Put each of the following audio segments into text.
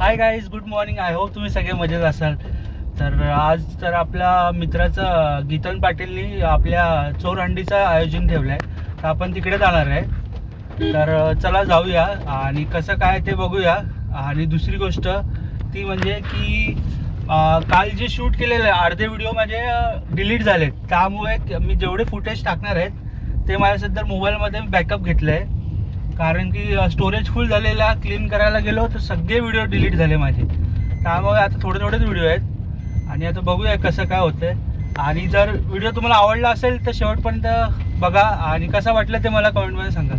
Hi guys good morning I hope तुम्ही सगळे मजेत असाल. तर आज तर आपल्या मित्राचं गीतन पाटीलनी आपल्या चोरहंडीचं आयोजन ठेवलं आहे तर आपण तिकडे जाणार आहे. तर चला जाऊया आणि कसं काय ते बघूया. आणि दुसरी गोष्ट ती म्हणजे की काल जे शूट केलेले अर्धे व्हिडिओ माझे डिलीट झालेत. त्यामुळे मी जेवढे फुटेज टाकणार आहेत ते माझ्या सध्या मोबाईलमध्ये बॅकअप घेतलं आहे कारण की स्टोरेज फुल झालेला क्लीन करायला गेलो तर सगळे व्हिडिओ डिलीट झाले माझे. त्यामुळे आता थोडे थोडेच व्हिडिओ आहेत. आणि आता बघूया कसं काय होतंय. आणि जर व्हिडिओ तुम्हाला आवडला असेल तर शेवटपर्यंत बघा. आणि कसं वाटलं ते मला कमेंटमध्ये सांगा.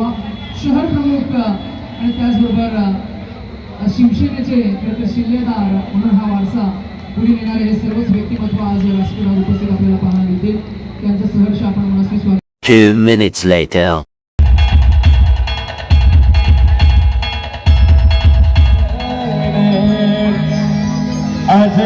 युवा शहर प्रमुख आणि त्याचबरोबर शिवसेनेचे खरं तर शिल्लेदार म्हणून हा वारसा पुढे नेणारे हे सर्वच व्यक्तिमत्व आज व्यासपीठावर उपस्थित आपल्याला पाहायला मिळतील. त्यांचं सहर्ष आपण मनस्वी स्वागत Two minutes later. आज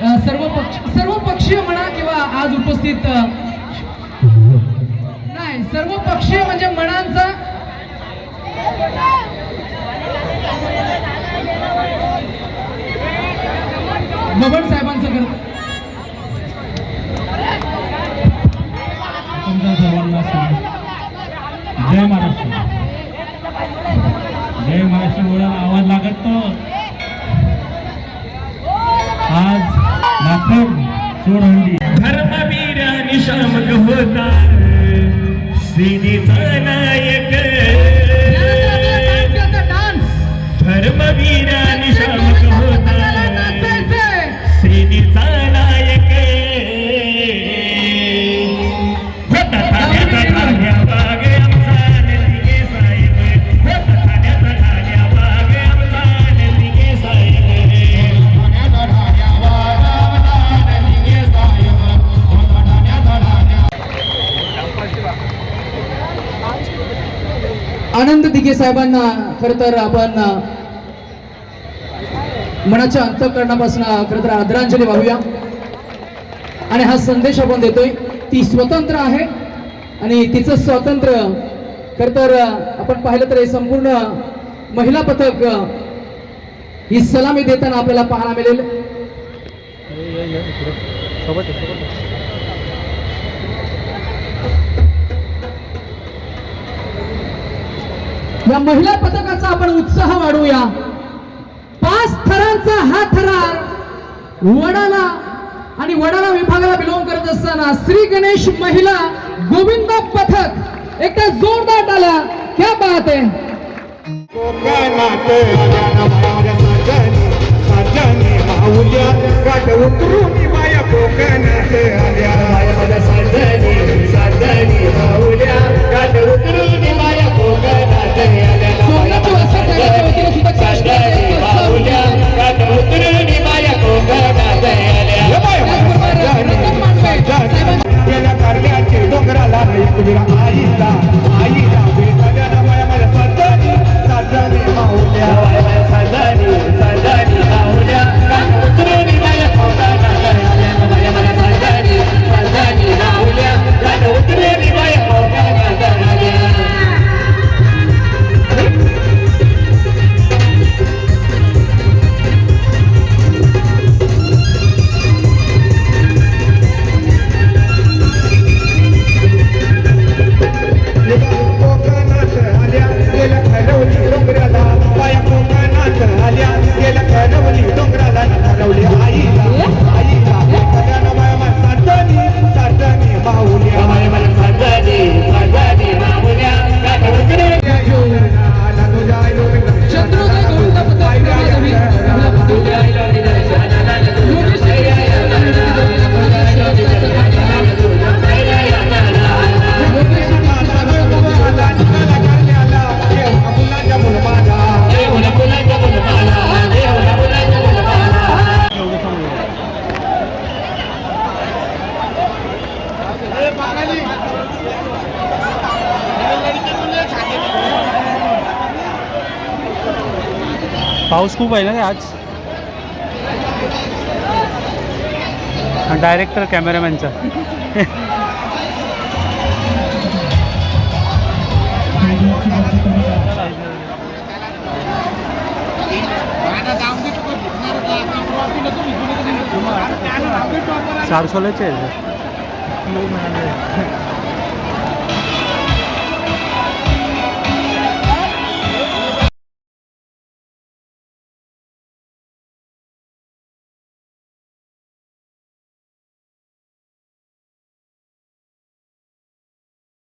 सर्व पक्ष सर्व पक्षीय म्हणा किंवा आज उपस्थित नाही सर्व पक्षीय म्हणजे मनांचा बबन साहेबांचं करत जय महाराष्ट्र. जय महाराष्ट्र आवाज लागत तो. Mandi. आनंद दिघे साहेबांना खरं तर आपण मनाच्या अंतकरणापासून खरं तर आदरांजली वाहूया. आणि हा संदेश आपण देतोय ती स्वतंत्र आहे आणि तिचं स्वातंत्र्य खर तर आपण पाहिलं तर हे संपूर्ण महिला पथक ही सलामी देताना आपल्याला पाहायला मिळेल. या महिला पथकाचा आपण उत्साह वाढवूया. पाच थरांचा हा थरार वडाला आणि वडाला विभागाला बिलॉंग करत असताना श्री गणेश महिला गोविंद पथक एकदा जोरदार डाला. क्या बात आहे. पाऊस खूप आहे ना रे आज? डायरेक्टर कॅमेरामॅनचा चारशोलाचे आहे